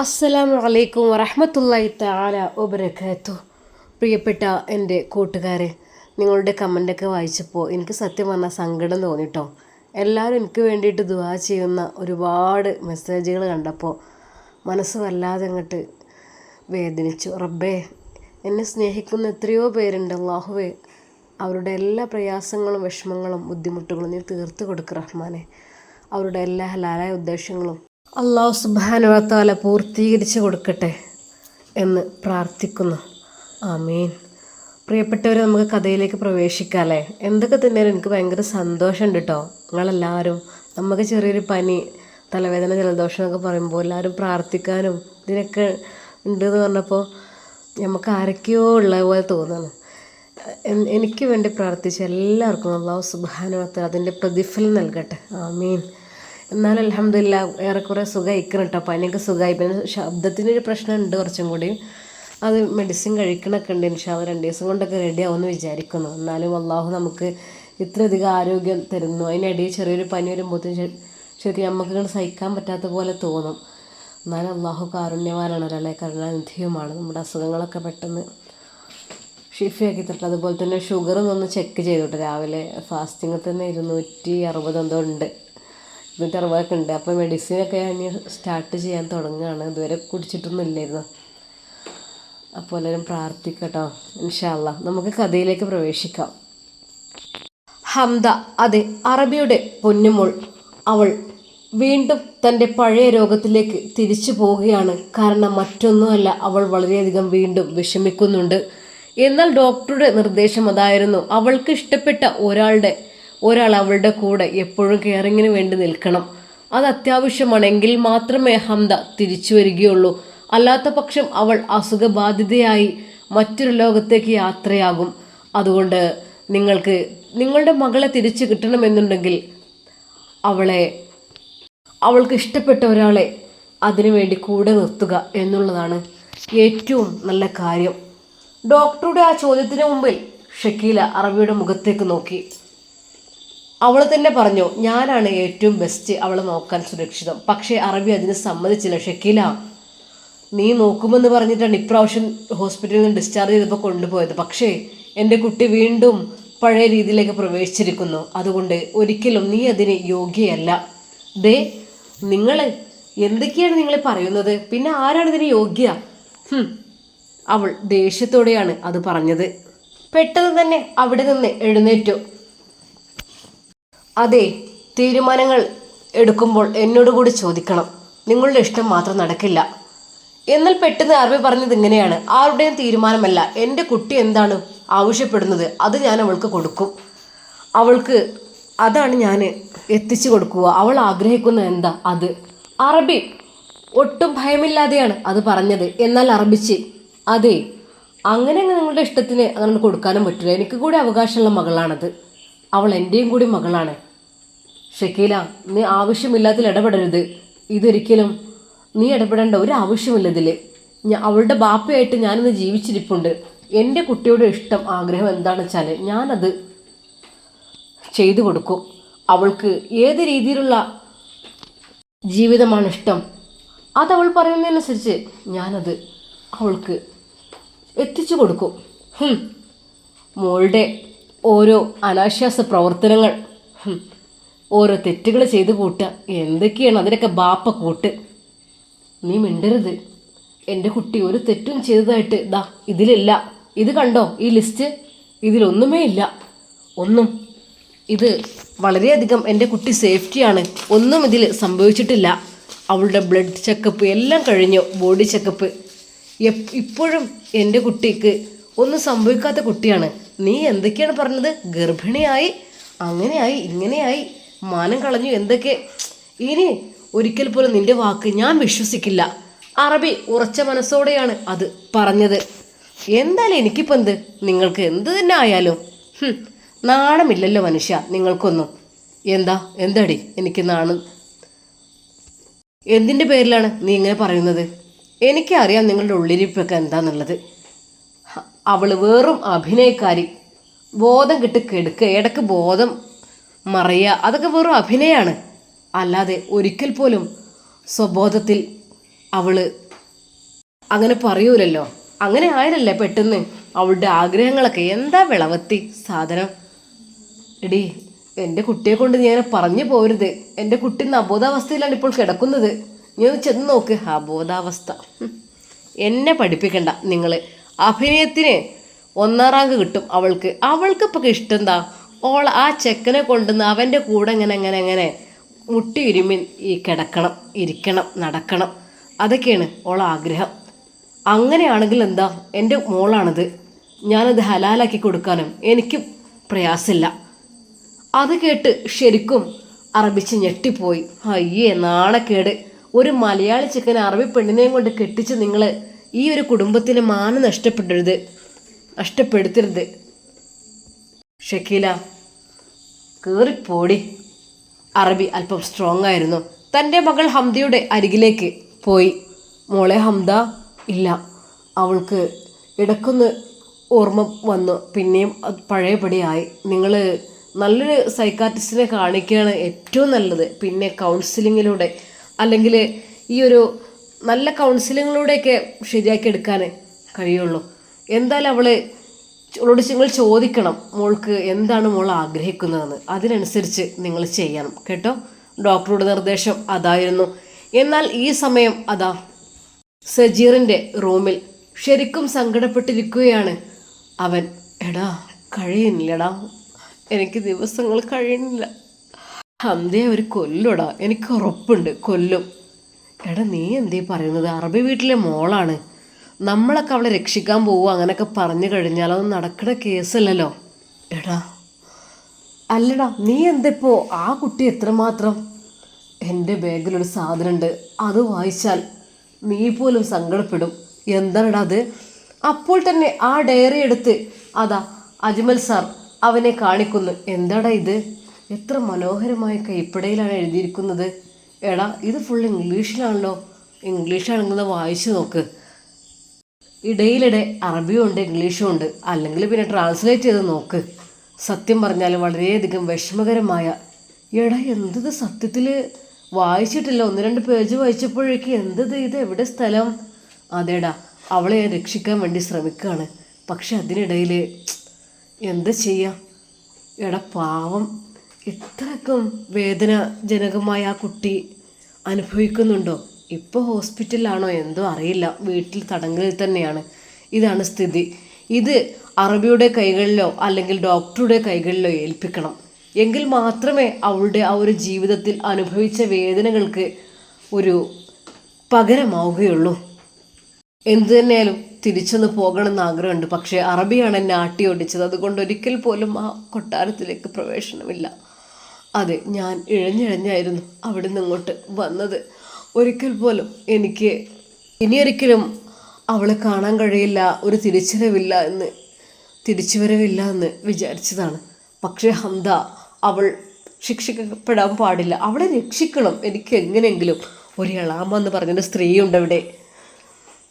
അസ്സലാമു അലൈക്കും വറഹമത്തല്ലായി താല ഒബരക്കാത്തു പ്രിയപ്പെട്ട എന്റെ കൂട്ടുകാരെ നിങ്ങളുടെ കമന്റൊക്കെ വായിച്ചപ്പോൾ എനിക്ക് സത്യം പറഞ്ഞാൽ സങ്കടം തോന്നിട്ടോ. എല്ലാവരും എനിക്ക് വേണ്ടിയിട്ട് ദുവാ ചെയ്യുന്ന ഒരുപാട് മെസ്സേജുകൾ കണ്ടപ്പോൾ മനസ്സ് വല്ലാതെ അങ്ങോട്ട് വേദനിച്ചു. റബ്ബേ എന്നെ സ്നേഹിക്കുന്ന എത്രയോ പേരുണ്ട്. അള്ളാഹുവേ അവരുടെ എല്ലാ പ്രയാസങ്ങളും വിഷമങ്ങളും ബുദ്ധിമുട്ടുകളും നീ തീർത്ത് കൊടുക്കുക റഹ്മാനെ. അവരുടെ എല്ലാ ഹലാലായ ഉദ്ദേശങ്ങളും അള്ളാഹു സുബാനുവത്താല പൂർത്തീകരിച്ച് കൊടുക്കട്ടെ എന്ന് പ്രാർത്ഥിക്കുന്നു. ആമീൻ. പ്രിയപ്പെട്ടവരെ നമുക്ക് കഥയിലേക്ക് പ്രവേശിക്കാമല്ലേ എന്തൊക്കെ തന്നെയാലും എനിക്ക് ഭയങ്കര സന്തോഷമുണ്ട് കേട്ടോ നിങ്ങളെല്ലാവരും നമുക്ക് ചെറിയൊരു പനി തലവേദന ജലദോഷം എന്നൊക്കെ പറയുമ്പോൾ എല്ലാവരും പ്രാർത്ഥിക്കാനും ഇതിനൊക്കെ ഉണ്ട് എന്ന് പറഞ്ഞപ്പോൾ നമുക്ക് ആരൊക്കെയോ ഉള്ള പോലെ തോന്നുന്നു എനിക്ക് വേണ്ടി പ്രാർത്ഥിച്ച എല്ലാവർക്കും അള്ളാഹു സുബാനുവത്ത അതിന്റെ പ്രതിഫലം നൽകട്ടെ. ആമീൻ. എന്നാലും അലഹമില്ല ഏറെക്കുറെ സുഖമായിരിക്കണം കേട്ടോ പനിയൊക്കെ സുഖമായി പിന്നെ ശബ്ദത്തിനൊരു പ്രശ്നമുണ്ട് കുറച്ചും കൂടി. അത് മെഡിസിൻ കഴിക്കണമൊക്കെ ഉണ്ട്. ഇൻഷാൽ രണ്ട് ദിവസം കൊണ്ടൊക്കെ റെഡിയാവുമെന്ന് വിചാരിക്കുന്നു. എന്നാലും അള്ളാഹു നമുക്ക് ഇത്രയധികം ആരോഗ്യം തരുന്നു. അതിനിടയിൽ ചെറിയൊരു പനി വരുമ്പോഴത്തേക്കും ശരി- നമുക്ക് സഹിക്കാൻ പറ്റാത്ത പോലെ തോന്നും. എന്നാലും അള്ളാഹു കാരുണ്യവാനാണ് ഒരാളെ കരുണാനിധിയുമാണ്. നമ്മുടെ അസുഖങ്ങളൊക്കെ പെട്ടെന്ന് ഷിഫിയാക്കി തരട്ടെ അതുപോലെ തന്നെ ഷുഗറും ഒന്ന് ചെക്ക് ചെയ്തോട്ടെ രാവിലെ ഫാസ്റ്റിംഗ് തന്നെ ഇരുന്നൂറ്റി അറുപത് എന്തോ ഉണ്ട്. ഇരുന്നൂറ്റി അറുപതൊക്കെ ഉണ്ട് അപ്പോൾ മെഡിസിനൊക്കെ ഞാൻ സ്റ്റാർട്ട് ചെയ്യാൻ തുടങ്ങുകയാണ്. ഇതുവരെ കുടിച്ചിട്ടൊന്നും ഇല്ലായിരുന്നു. അപ്പോൾ എല്ലാവരും പ്രാർത്ഥിക്കട്ടോ. ഇൻഷാല്ല നമുക്ക് കഥയിലേക്ക് പ്രവേശിക്കാം. ഹംദ അതെ അറബിയുടെ പൊന്നുമോൾ. അവൾ വീണ്ടും തന്റെ പഴയ രോഗത്തിലേക്ക് തിരിച്ചു പോവുകയാണ്. കാരണം മറ്റൊന്നുമല്ല അവൾ വളരെയധികം വീണ്ടും വിഷമിക്കുന്നുണ്ട്. എന്നാൽ ഡോക്ടറുടെ നിർദ്ദേശം അതായിരുന്നു അവൾക്ക് ഇഷ്ടപ്പെട്ട ഒരാളുടെ ഒരാൾ അവളുടെ കൂടെ എപ്പോഴും കെയറിങ്ങിന് വേണ്ടി നിൽക്കണം. അത് അത്യാവശ്യമാണെങ്കിൽ മാത്രമേ ഹംദ തിരിച്ചു വരികയുള്ളൂ. അല്ലാത്ത പക്ഷം അവൾ അസുഖബാധിതയായി മറ്റൊരു ലോകത്തേക്ക് യാത്രയാകും. അതുകൊണ്ട് നിങ്ങൾക്ക് നിങ്ങളുടെ മകളെ തിരിച്ചു കിട്ടണമെന്നുണ്ടെങ്കിൽ അവളെ അവൾക്ക് ഇഷ്ടപ്പെട്ട ഒരാളെ അതിനുവേണ്ടി കൂടെ നിർത്തുക എന്നുള്ളതാണ് ഏറ്റവും നല്ല കാര്യം. ഡോക്ടറുടെ ആ ചോദ്യത്തിന് മുമ്പിൽ ഷക്കീല അറബിയുടെ മുഖത്തേക്ക് നോക്കി. അവൾ തന്നെ പറഞ്ഞു ഞാനാണ് ഏറ്റവും ബെസ്റ്റ് അവളെ നോക്കാൻ സുരക്ഷിതം. പക്ഷേ അറബി അതിന് സമ്മതിച്ചില്ല. ഷെക്കില നീ നോക്കുമെന്ന് പറഞ്ഞിട്ടാണ് ഇപ്രാവശ്യം ഹോസ്പിറ്റലിൽ നിന്ന് ഡിസ്ചാർജ് ചെയ്തപ്പോൾ കൊണ്ടുപോയത്. പക്ഷേ എന്റെ കുട്ടി വീണ്ടും പഴയ രീതിയിലേക്ക് പ്രവേശിച്ചിരിക്കുന്നു. അതുകൊണ്ട് ഒരിക്കലും നീ അതിന് യോഗ്യയല്ല. ദേ നിങ്ങൾ എന്തൊക്കെയാണ് നിങ്ങൾ പറയുന്നത്? പിന്നെ ആരാണ് ഇതിന് യോഗ്യ? അവൾ ദേഷ്യത്തോടെയാണ് അത് പറഞ്ഞത്. പെട്ടെന്ന് തന്നെ അവിടെ നിന്ന് എഴുന്നേറ്റു. അതെ തീരുമാനങ്ങൾ എടുക്കുമ്പോൾ എന്നോട് കൂടി ചോദിക്കണം. നിങ്ങളുടെ ഇഷ്ടം മാത്രം നടക്കില്ല. എന്നാൽ പെട്ടെന്ന് അറബി പറഞ്ഞത് ഇങ്ങനെയാണ്. ആരുടെയും തീരുമാനമല്ല. എന്റെ കുട്ടി എന്താണ് ആവശ്യപ്പെടുന്നത്? അത് ഞാൻ അവൾക്ക് കൊടുക്കും. അവൾക്ക് അതാണ് ഞാൻ എത്തിച്ചു കൊടുക്കുക. അവൾ ആഗ്രഹിക്കുന്ന എന്താ? അത്. അറബി ഒട്ടും ഭയമില്ലാതെയാണ് അത് പറഞ്ഞത്. എന്നാൽ അറബിച്ച് അതെ അങ്ങനെ നിങ്ങളുടെ ഇഷ്ടത്തിന് അങ്ങനെ കൊടുക്കാനും പറ്റില്ല. എനിക്ക് കൂടി അവകാശമുള്ള മകളാണത്. അവൾ എന്റെയും കൂടി മകളാണ്. ഷക്കീല നീ ആവശ്യമില്ലാത്തിൽ ഇടപെടരുത്. ഇതൊരിക്കലും നീ ഇടപെടേണ്ട ഒരു ആവശ്യമില്ല ഇതിൽ അവളുടെ ബാപ്പയായിട്ട് ഞാനിന്ന് ജീവിച്ചിരിപ്പുണ്ട്. എന്റെ കുട്ടിയുടെ ഇഷ്ടം ആഗ്രഹം എന്താണെന്ന് വെച്ചാൽ ഞാനത് ചെയ്തു കൊടുക്കും. അവൾക്ക് ഏത് രീതിയിലുള്ള ജീവിതമാണ് ഇഷ്ടം? അതവൾ പറയുന്നതിനനുസരിച്ച് ഞാനത് അവൾക്ക് എത്തിച്ചു കൊടുക്കും. മോളുടെ ഓരോ അനാശ്വാസ പ്രവർത്തനങ്ങൾ. ഓരോ തെറ്റുകൾ ചെയ്ത് കൂട്ടുക. എന്തൊക്കെയാണ് അതിനൊക്കെ ബാപ്പ കൂട്ട്? നീ മിണ്ടരുത്. എന്റെ കുട്ടി ഒരു തെറ്റും ചെയ്തതായിട്ട് ദാ ഇതിലില്ല. ഇത് കണ്ടോ? ഈ ലിസ്റ്റ് ഇതിലൊന്നുമേ ഇല്ല. ഒന്നും. ഇത് വളരെയധികം എന്റെ കുട്ടി സേഫ്റ്റിയാണ്. ഒന്നും ഇതിൽ സംഭവിച്ചിട്ടില്ല. അവളുടെ ബ്ലഡ് ചെക്കപ്പ് എല്ലാം കഴിഞ്ഞു. Body checkup. ഇപ്പോഴും എന്റെ കുട്ടിക്ക് ഒന്നും സംഭവിക്കാത്ത കുട്ടിയാണ്. നീ എന്തൊക്കെയാണ് പറഞ്ഞത്? ഗർഭിണിയായി അങ്ങനെയായി ഇങ്ങനെയായി. മാനം കളഞ്ഞു എന്തൊക്കെ? ഇനി ഒരിക്കൽ പോലും നിന്റെ വാക്ക് ഞാൻ വിശ്വസിക്കില്ല. അറബി ഉറച്ച മനസ്സോടെയാണ് അത് പറഞ്ഞത്. എന്തായാലും എനിക്കിപ്പോൾ എന്ത്? നിങ്ങൾക്ക് എന്ത് തന്നെ ആയാലും. നാണമില്ലല്ലോ മനുഷ്യ നിങ്ങൾക്കൊന്നും. എന്താ? എന്താടി എനിക്ക് നാണം? എന്തിന്റെ പേരിലാണ് നീ ഇങ്ങനെ പറയുന്നത്? എനിക്കറിയാം നിങ്ങളുടെ ഉള്ളിരിപ്പൊക്കെ എന്താന്നുള്ളത്. അവൾ വെറും അഭിനയക്കാരി. ബോധം കിട്ടി കെടുക്കുക ഇടയ്ക്ക് ബോധം മറയുക അതൊക്കെ വെറും അഭിനയമാണ് അല്ലാതെ ഒരിക്കൽ പോലും സ്വബോധത്തിൽ അവൾ അങ്ങനെ പറയൂലല്ലോ. അങ്ങനെ ആയിരല്ലേ പെട്ടെന്ന് അവളുടെ ആഗ്രഹങ്ങളൊക്കെ. എന്താ വിളവത്തി സാധനം? എടി എന്റെ കുട്ടിയെ കൊണ്ട് ഞാൻ പറഞ്ഞു പോരുത്. എന്റെ കുട്ടി അബോധാവസ്ഥയിലാണ് ഇപ്പോൾ കിടക്കുന്നത്. ഞാൻ ചെന്ന് നോക്ക്. അബോധാവസ്ഥ. എന്നെ പഠിപ്പിക്കണ്ട നിങ്ങൾ അഭിനയത്തിന് ഒന്നാം റാങ്ക് കിട്ടും അവൾക്ക്. അവൾക്ക് ഇപ്പോൾ ഇഷ്ടം എന്താ? ഓൾ ആ ചെക്കനെ കൊണ്ടുവന്ന് അവന്റെ കൂടെ അങ്ങനെ അങ്ങനെ അങ്ങനെ മുട്ടി ഉരുമി ഈ കിടക്കണം ഇരിക്കണം നടക്കണം. അതൊക്കെയാണ് ഓൾ ആഗ്രഹം. അങ്ങനെയാണെങ്കിൽ എന്താ? എന്റെ മോളാണത്. ഞാനത് ഹലാലാക്കി കൊടുക്കാനും എനിക്ക് പ്രയാസമില്ല. അത് കേട്ട് ശരിക്കും അറബിച്ച് ഞെട്ടിപ്പോയി. അയ്യേ നാണക്കേട്. ഒരു മലയാളി ചെക്കൻ അറബി പെണ്ണിനെയും കൊണ്ട് കെട്ടിച്ച് നിങ്ങൾ ഈ ഒരു കുടുംബത്തിന് മാനം നഷ്ടപ്പെടരുത്. നഷ്ടപ്പെടുത്തരുത്. ഷക്കീല കയറിപ്പോടി അറബി അല്പം സ്ട്രോങ് ആയിരുന്നു. തന്റെ മകൾ ഹംദയുടെ അരികിലേക്ക് പോയി. മോളെ ഹംദ ഇല്ല. അവൾക്ക് ഇടക്കൊന്ന് ഓർമ്മ വന്നു. പിന്നെയും പഴയപടിയായി. നിങ്ങൾ നല്ലൊരു സൈക്കാട്രിസ്റ്റിനെ കാണിക്കുകയാണ് ഏറ്റവും നല്ലത്. പിന്നെ കൗൺസിലിങ്ങിലൂടെ അല്ലെങ്കിൽ ഈ ഒരു നല്ല കൗൺസിലിങ്ങിലൂടെയൊക്കെ ശരിയാക്കി എടുക്കാൻ കഴിയുള്ളൂ. എന്തായാലും അവൾ അവളോട് നിങ്ങൾ ചോദിക്കണം മോൾക്ക് എന്താണ് മോൾ ആഗ്രഹിക്കുന്നതെന്ന്. അതിനനുസരിച്ച് നിങ്ങൾ ചെയ്യണം കേട്ടോ? ഡോക്ടറുടെ നിർദ്ദേശം അതായിരുന്നു. എന്നാൽ ഈ സമയം അതാ. സജീറിന്റെ റൂമിൽ ശരിക്കും സങ്കടപ്പെട്ടിരിക്കുകയാണ്. അവൻ എടാ കഴിയുന്നില്ലടാ. എനിക്ക് ദിവസങ്ങൾ കഴിയുന്നില്ല. അന്തേ ഒരു കൊല്ലുടാ. എനിക്ക് ഉറപ്പുണ്ട് കൊല്ലും. എടാ നീ എന്തേ പറയുന്നത്? അറബി വീട്ടിലെ മോളാണ്. നമ്മളൊക്കെ അവളെ രക്ഷിക്കാൻ പോവുക അങ്ങനെയൊക്കെ പറഞ്ഞു കഴിഞ്ഞാൽ അത് നടക്കുന്ന കേസല്ലല്ലോ. എടാ അല്ലടാ നീ എന്തിപ്പോ? ആ കുട്ടി എത്രമാത്രം എന്റെ ബാഗിലൊരു സാധനമുണ്ട് അത് വായിച്ചാൽ നീ പോലും സങ്കടപ്പെടും. എന്താണടാ അത്? അപ്പോൾ തന്നെ ആ ഡയറി എടുത്ത് അതാ അജ്മൽ സാർ അവനെ കാണിക്കുന്നു. എന്താടാ ഇത്? എത്ര മനോഹരമായ കൈപ്പടയിലാണ് എഴുതിയിരിക്കുന്നത്. എടാ ഇത് ഫുൾ ഇംഗ്ലീഷിലാണല്ലോ ഇംഗ്ലീഷാണെങ്കിൽ വായിച്ചു നോക്ക്. ഇടയിലിടെ അറബിയും ഉണ്ട് ഇംഗ്ലീഷും ഉണ്ട്. അല്ലെങ്കിൽ പിന്നെ ട്രാൻസ്ലേറ്റ് ചെയ്ത് നോക്ക്. സത്യം പറഞ്ഞാൽ വളരെയധികം വിഷമകരമായ എടാ എന്തത് സത്യത്തിൽ വായിച്ചിട്ടില്ല? ഒന്ന് രണ്ട് പേജ് വായിച്ചപ്പോഴേക്ക് എന്തത് ഇത് എവിടെ സ്ഥലം? അതേടാ അവളെ ഞാൻ രക്ഷിക്കാൻ വേണ്ടി ശ്രമിക്കുകയാണ് പക്ഷെ അതിനിടയിൽ എന്താ ചെയ്യാം? എടാ പാവം. ഇത്രക്കും വേദനാജനകമായ ആ കുട്ടി അനുഭവിക്കുന്നുണ്ടോ? ഇപ്പോൾ ഹോസ്പിറ്റലിലാണോ എന്തോ അറിയില്ല. വീട്ടിൽ തടങ്കലിൽ തന്നെയാണ്. ഇതാണ് സ്ഥിതി. ഇത് അറബിയുടെ കൈകളിലോ അല്ലെങ്കിൽ ഡോക്ടറുടെ കൈകളിലോ ഏൽപ്പിക്കണം. എങ്കിൽ മാത്രമേ അവളുടെ ആ ഒരു ജീവിതത്തിൽ അനുഭവിച്ച വേദനകൾക്ക് ഒരു പകരമാവുകയുള്ളൂ. എന്തു തന്നെയാലും തിരിച്ചൊന്ന് പോകണമെന്ന് ആഗ്രഹമുണ്ട്. പക്ഷേ അറബിയാണ് എന്നെ ആട്ടി ഓടിച്ചത് അതുകൊണ്ട് ഒരിക്കൽ പോലും ആ കൊട്ടാരത്തിലേക്ക് പ്രവേശനമില്ല. അതെ ഞാൻ ഇഴഞ്ഞിഴഞ്ഞായിരുന്നു അവിടെ നിന്ന് ഇങ്ങോട്ട് വന്നത്. ഒരിക്കൽ പോലും എനിക്ക് ഇനിയൊരിക്കലും അവളെ കാണാൻ കഴിയില്ല ഒരു തിരിച്ചറിവില്ല എന്ന് തിരിച്ചുവരവില്ല എന്ന് വിചാരിച്ചതാണ്. പക്ഷേ ഹംദ അവൾ ശിക്ഷിക്കപ്പെടാൻ പാടില്ല. അവളെ രക്ഷിക്കണം. എനിക്ക് എങ്ങനെയെങ്കിലും ഒരു എളാമ എന്ന് പറഞ്ഞൊരു സ്ത്രീയുണ്ട് അവിടെ.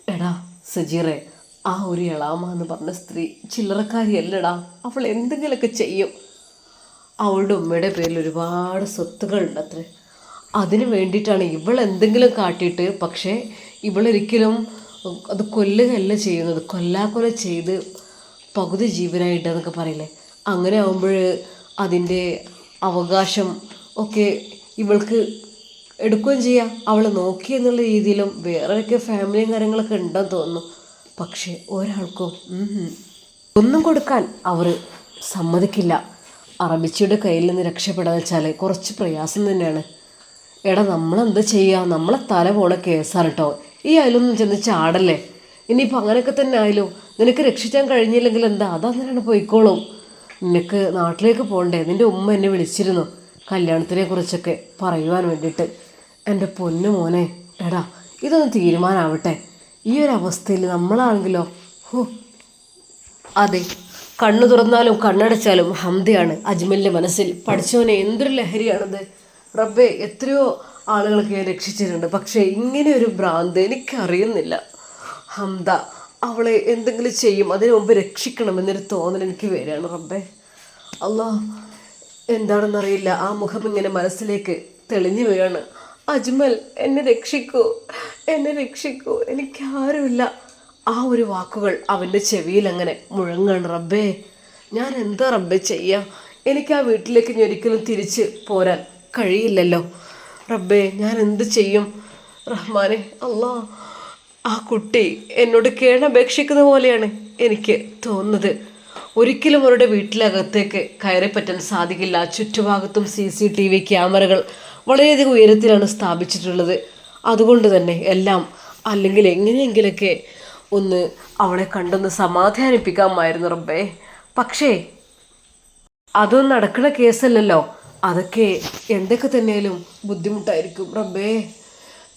എടാ സജീറെ ആ ഒരു എളാമ എന്ന് പറഞ്ഞ സ്ത്രീ ചില്ലറക്കാരിയല്ലടാ. അവൾ എന്തെങ്കിലുമൊക്കെ ചെയ്യും. അവളുടെ ഉമ്മയുടെ പേരിൽ ഒരുപാട് സ്വത്തുകളുണ്ട് അത്രേ. അതിന് വേണ്ടിയിട്ടാണ് ഇവൾ എന്തെങ്കിലും കാട്ടിയിട്ട് പക്ഷേ ഇവളൊരിക്കലും അത് കൊല്ലുകയല്ല ചെയ്യുന്നത്. കൊല്ലാക്കൊല ചെയ്ത് പകുതി ജീവനായിട്ട് എന്നൊക്കെ പറയില്ലേ? അങ്ങനെ ആകുമ്പോൾ അതിന്റെ അവകാശം ഒക്കെ ഇവൾക്ക് എടുക്കുകയും ചെയ്യാം. അവളെ നോക്കി എന്നുള്ള രീതിയിലും വേറെയൊക്കെ ഫാമിലിയും കാര്യങ്ങളൊക്കെ ഉണ്ടെന്ന് തോന്നുന്നു. പക്ഷേ ഒരാൾക്കും. ഒന്നും കൊടുക്കാൻ അവർ സമ്മതിക്കില്ല. അറബിച്ചിയുടെ കയ്യിൽ നിന്ന് രക്ഷപ്പെടാന്ന് വെച്ചാൽ കുറച്ച് പ്രയാസം തന്നെയാണ്. എടാ നമ്മളെന്താ ചെയ്യുക നമ്മളെ തല പോണ കേസാണ് കേട്ടോ ഈ അയലൊന്നും ചെന്ന് ചാടല്ലേ? ഇനിയിപ്പോൾ അങ്ങനെയൊക്കെ തന്നെ ആയാലും നിനക്ക് രക്ഷിക്കാൻ കഴിഞ്ഞില്ലെങ്കിൽ എന്താ? അതങ്ങനെയാണ് പോയിക്കോളും. നിനക്ക് നാട്ടിലേക്ക് പോകണ്ടേ നിന്റെ ഉമ്മ എന്നെ വിളിച്ചിരുന്നു കല്യാണത്തിനെ കുറിച്ചൊക്കെ പറയുവാൻ വേണ്ടിയിട്ട്. എന്റെ പൊന്നു മോനെ എടാ ഇതൊന്ന് തീരുമാനമാവട്ടെ ഈ ഒരു അവസ്ഥയിൽ നമ്മളാണെങ്കിലോ? ഹോ. അതെ കണ്ണു തുറന്നാലും കണ്ണടച്ചാലും ഹംദയാണ് അജ്മലിന്റെ മനസ്സിൽ. പഠിച്ചവനെ എന്തൊരു ലഹരിയാണത്. റബ്ബെ എത്രയോ ആളുകളൊക്കെ ഞാൻ രക്ഷിച്ചിട്ടുണ്ട്. പക്ഷേ ഇങ്ങനെ ഒരു ഭ്രാന്ത് എനിക്കറിയുന്നില്ല. ഹംദ അവളെ എന്തെങ്കിലും ചെയ്യും അതിനു മുമ്പ് രക്ഷിക്കണമെന്നൊരു തോന്നൽ എനിക്ക് വരികയാണ് റബ്ബെ. അല്ലോ എന്താണെന്നറിയില്ല. ആ മുഖം ഇങ്ങനെ മനസ്സിലേക്ക് തെളിഞ്ഞു വീഴാണ് അജ്മൽ എന്നെ രക്ഷിക്കൂ എന്നെ രക്ഷിക്കൂ. എനിക്കാരുമില്ല. ആ ഒരു വാക്കുകൾ അവന്റെ ചെവിയിൽ അങ്ങനെ മുഴങ്ങാണ് റബ്ബേ. ഞാൻ എന്താ റബ്ബേ ചെയ്യാം? എനിക്ക് ആ വീട്ടിലേക്ക് ഞാൻ ഒരിക്കലും തിരിച്ച് പോരാൻ കഴിയില്ലല്ലോ. റബ്ബേ ഞാൻ എന്ത് ചെയ്യും? റഹ്മാനെ അല്ലാ ആ കുട്ടി എന്നോട് കേണപേക്ഷിക്കുന്ന പോലെയാണ് എനിക്ക് തോന്നുന്നത്. ഒരിക്കലും അവരുടെ വീട്ടിലകത്തേക്ക് കയറി പറ്റാൻ സാധിക്കില്ല. ചുറ്റുഭാഗത്തും സി സി ടി വി ക്യാമറകൾ വളരെയധികം ഉയരത്തിലാണ് സ്ഥാപിച്ചിട്ടുള്ളത്. അതുകൊണ്ട് തന്നെ എല്ലാം അല്ലെങ്കിൽ എങ്ങനെയെങ്കിലൊക്കെ ഒന്ന് അവളെ കണ്ടൊന്ന് സമാധാനിപ്പിക്കാമായിരുന്നു റബ്ബേ. പക്ഷേ അതൊന്നും നടക്കുന്ന കേസല്ലല്ലോ. അതൊക്കെ എന്തൊക്കെ തന്നെയാലും ബുദ്ധിമുട്ടായിരിക്കും. റബ്ബേ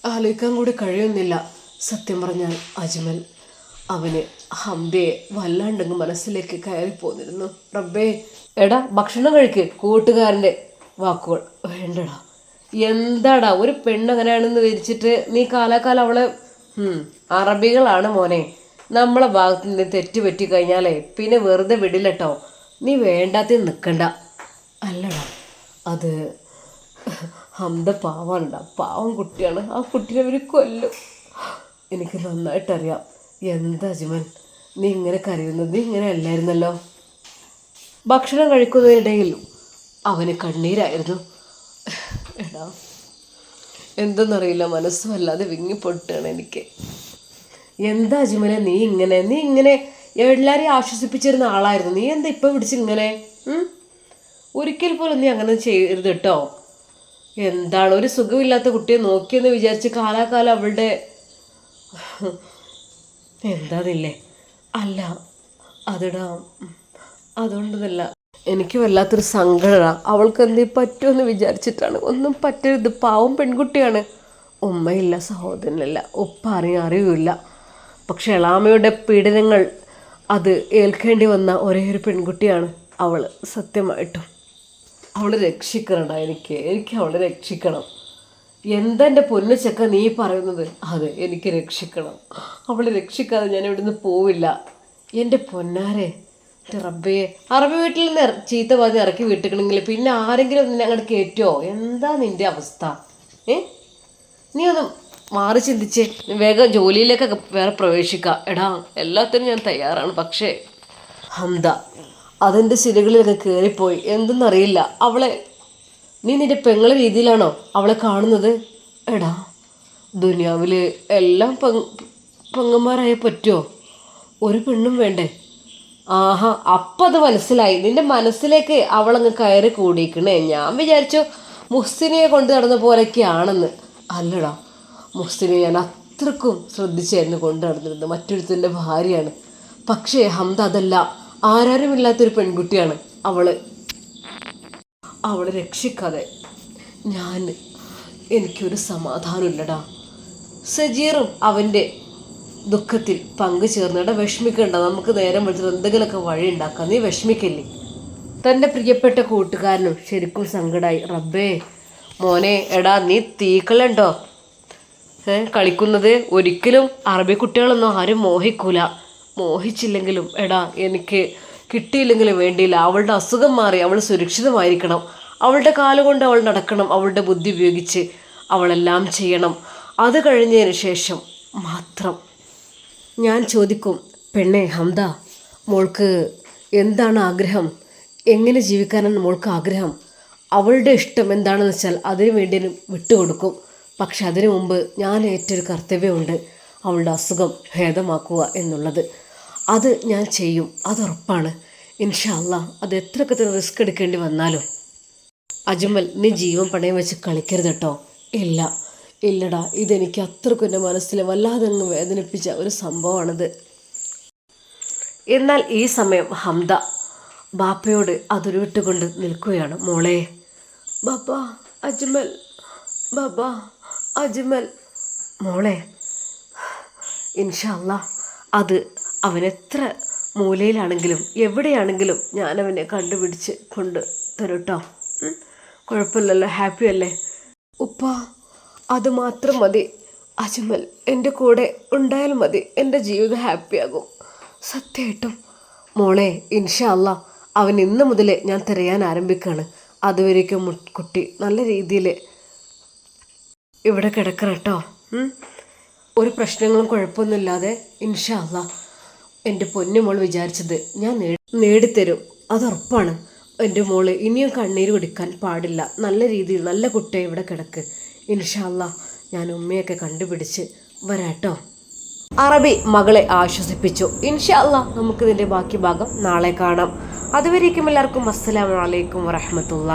ആലോചിക്കാൻ കൂടി കഴിയുന്നില്ല. സത്യം പറഞ്ഞാൽ അജ്മൽ അവന് ഹംദയെ വല്ലാണ്ടങ്ങ് മനസ്സിലേക്ക് കയറി പോന്നിരുന്നു. റബ്ബേ എടാ ഭക്ഷണം കഴിക്ക്. കൂട്ടുകാരന്റെ വാക്കുകൾ വേണ്ടടാ. എന്താടാ ഒരു പെണ്ണങ്ങനെയാണെന്ന് വിരിച്ചിട്ട് നീ കാലാകാലം അവളെ അറബികളാണ് മോനെ. നമ്മളെ ഭാഗത്ത് നിന്ന് തെറ്റ് പറ്റി കഴിഞ്ഞാലേ പിന്നെ വെറുതെ വിടില്ലട്ടോ. നീ വേണ്ടാത്ത നിൽക്കണ്ട അല്ലടാ. അത് ഹംദ പാവാണ്ട പാവം കുട്ടിയാണ്. ആ കുട്ടീനെ അവർ കൊല്ലും. എനിക്ക് നന്നായിട്ടറിയാം. എന്താ അജിമൻ നീ ഇങ്ങനെ കരയുന്നത്? നീ ഇങ്ങനെ അല്ലായിരുന്നല്ലോ? ഭക്ഷണം കഴിക്കുന്നതിനിടയിൽ അവന് കണ്ണീരായിരുന്നു. എടാ എന്തെന്നറിയില്ല. മനസ്സ് വല്ലാതെ വിങ്ങിപ്പൊട്ടാണ് എനിക്ക്. എന്താ അജ്മലെ നീ ഇങ്ങനെ? നീ ഇങ്ങനെ എല്ലാവരെയും ആശ്വസിപ്പിച്ചിരുന്ന ആളായിരുന്നു. നീ എന്താ ഇപ്പം പിടിച്ച് ഇങ്ങനെ ഉം? ഒരിക്കൽ പോലും നീ അങ്ങനെ ചെയ്യരുത് കേട്ടോ എന്താണ്? ഒരു സുഖമില്ലാത്ത കുട്ടിയെ നോക്കിയെന്ന് വിചാരിച്ച് കാലാകാലം അവളുടെ എന്താന്നില്ലേ അല്ല അതിടാ അതുകൊണ്ടതല്ല. എനിക്ക് വല്ലാത്തൊരു സങ്കടമാണ് അവൾക്ക് എന്തേ പറ്റുമെന്ന് വിചാരിച്ചിട്ടാണ്. ഒന്നും പറ്റരുത്. പാവം പെൺകുട്ടിയാണ്. ഉമ്മയില്ല സഹോദരനില്ല ഉപ്പ അറിയാൻ അറിയില്ല പക്ഷെ എളാമയുടെ പീഡനങ്ങൾ അത് ഏൽക്കേണ്ടി വന്ന ഒരേ ഒരു പെൺകുട്ടിയാണ് അവൾ സത്യമായിട്ടും. അവൾ രക്ഷിക്കണടാ എനിക്ക്. എനിക്ക് അവളെ രക്ഷിക്കണം. എന്താ എന്റെ പൊന്നു ചെക്ക നീ പറയുന്നത്? അതെ എനിക്ക് രക്ഷിക്കണം. അവളെ രക്ഷിക്കാതെ ഞാൻ ഇവിടുന്ന് പോവില്ല. എന്റെ പൊന്നാരെ. റബ്ബേ. അറബി വീട്ടിൽ നിന്ന് ചീത്ത പാതി ഇറക്കി വിട്ടിക്കണമെങ്കിൽ പിന്നെ ആരെങ്കിലും ഒന്ന് അങ്ങോട്ട് കയറ്റുമോ എന്താ നിന്റെ അവസ്ഥ? ഏ? നീ ഒന്ന് മാറി ചിന്തിച്ച് വേഗം ജോലിയിലേക്കൊക്കെ വേറെ പ്രവേശിക്കാം. എടാ എല്ലാത്തിനും ഞാൻ തയ്യാറാണ്. പക്ഷേ ഹംദ അതിന്റെ ശിലകളിലൊക്കെ കയറിപ്പോയി എന്തെന്നറിയില്ല. അവളെ നീ നിന്റെ പെങ്ങളെ രീതിയിലാണോ അവളെ കാണുന്നത്? എടാ ദുനിയാവിൽ എല്ലാം പങ് പെങ്ങന്മാരായ പറ്റുമോ ഒരു പെണ്ണും വേണ്ടേ? ആഹാ അപ്പം അത് മനസ്സിലായി. നിന്റെ മനസ്സിലേക്ക് അവളങ്ങ് കയറി കൂടിയിക്കണേ ഞാൻ വിചാരിച്ചു മുസ്തിനിയെ കൊണ്ട് നടന്ന പോലെയൊക്കെയാണെന്ന്. അല്ലടാ മുസ്തിനെ ഞാൻ അത്രക്കും ശ്രദ്ധിച്ചായിരുന്നു കൊണ്ട് നടന്നിരുന്നത്. മറ്റൊരുത്തിന്റെ ഭാര്യയാണ്. പക്ഷേ ഹംദ അതല്ല. ആരാരുമില്ലാത്തൊരു പെൺകുട്ടിയാണ് അവൾ. അവളെ രക്ഷിക്കാതെ ഞാൻ എനിക്കൊരു സമാധാനമില്ലടാ. സജീറും അവന്റെ ദുഃഖത്തിൽ പങ്കു ചേർന്നിട വിഷമിക്കണ്ട. നമുക്ക് നേരം വെച്ചിട്ട് എന്തെങ്കിലുമൊക്കെ വഴി ഉണ്ടാക്കാം. നീ വിഷമിക്കില്ലേ? തന്റെ പ്രിയപ്പെട്ട കൂട്ടുകാരനും ശരിക്കും സങ്കടമായി റബ്ബേ മോനെ എടാ നീ തീക്കളുണ്ടോ? കളിക്കുന്നത് ഒരിക്കലും അറബി കുട്ടികളൊന്നും ആരും മോഹിക്കൂല. മോഹിച്ചില്ലെങ്കിലും എടാ എനിക്ക് കിട്ടിയില്ലെങ്കിലും വേണ്ടിയില്ല. അവളുടെ അസുഖം മാറി അവൾ സുരക്ഷിതമായിരിക്കണം. അവളുടെ കാലുകൊണ്ട് അവൾ നടക്കണം അവളുടെ ബുദ്ധി ഉപയോഗിച്ച് അവളെല്ലാം ചെയ്യണം. അത് കഴിഞ്ഞതിന് ശേഷം മാത്രം ഞാൻ ചോദിക്കും പെണ്ണെ ഹംദ മോൾക്ക് എന്താണ് ആഗ്രഹം? എങ്ങനെ ജീവിക്കാനാണ് മോൾക്ക് ആഗ്രഹം? അവളുടെ ഇഷ്ടം എന്താണെന്ന് വെച്ചാൽ അതിനു വേണ്ടി വിട്ടുകൊടുക്കും. പക്ഷെ അതിനു മുമ്പ് ഞാൻ ഏറ്റൊരു കർത്തവ്യമുണ്ട്. അവളുടെ അസുഖം ഭേദമാക്കുക എന്നുള്ളത്. അത് ഞാൻ ചെയ്യും. അതുറപ്പാണ് ഇൻഷാ അല്ലാ അത് എത്രയൊക്കെ തന്നെ റിസ്ക് എടുക്കേണ്ടി വന്നാലും. അജ്മൽ നീ ജീവൻ പണയം വെച്ച് കളിക്കരുത് കേട്ടോ. ഇല്ല. ഇല്ലടാ ഇതെനിക്ക് അത്രക്കും എന്റെ മനസ്സിൽ വല്ലാതെ അങ്ങ് വേദനിപ്പിച്ച ഒരു സംഭവമാണിത്. എന്നാൽ ഈ സമയം ഹംദ ബാപ്പയോട് അതിരുവിട്ടുകൊണ്ട് നിൽക്കുകയാണ്. മോളെ. ബാബ അജ്മൽ. ബാബ അജ്മൽ. മോളെ. ഇൻഷല്ല അത് അവനെത്ര മൂലയിലാണെങ്കിലും എവിടെയാണെങ്കിലും ഞാൻ അവനെ കണ്ടുപിടിച്ച് കൊണ്ട് തരും കേട്ടോ കുഴപ്പമില്ലല്ലോ ഹാപ്പി അല്ലേ? ഉപ്പ അത് മാത്രം മതി. അജ്മൽ എന്റെ കൂടെ ഉണ്ടായാൽ മതി എന്റെ ജീവിതം ഹാപ്പിയാകും സത്യമായിട്ടും മോളെ ഇൻഷല്ല അവൻ ഇന്ന് മുതൽ ഞാൻ തിരയാൻ ആരംഭിക്കുകയാണ് അതുവരേക്കും കുട്ടി നല്ല രീതിയിൽ ഇവിടെ കിടക്കണം കേട്ടോ. ഒരു പ്രശ്നങ്ങളും കുഴപ്പമൊന്നുമില്ലാതെ ഇൻഷാ ഇൻഷാല്ല എന്റെ പൊന്നു മോൾ വിചാരിച്ചത് ഞാൻ നേടിത്തരും. നേടിത്തരും അതുറപ്പാണ് എന്റെ മോൾ ഇനിയും കണ്ണീര് കുടിക്കാൻ പാടില്ല. നല്ല രീതിയിൽ നല്ല കുട്ടിയെ ഇവിടെ കിടക്ക്. ഇൻഷാല്ല ഞാൻ ഉമ്മയൊക്കെ കണ്ടുപിടിച്ച് വരാട്ടോ. അറബി മകളെ ആശ്വസിപ്പിച്ചു. ഇൻഷാല്ല നമുക്കിതിന്റെ ബാക്കി ഭാഗം നാളെ കാണാം. അതുവരേക്കും എല്ലാവർക്കും അസ്സലാമു അലൈക്കും വറഹമത്തുള്ള.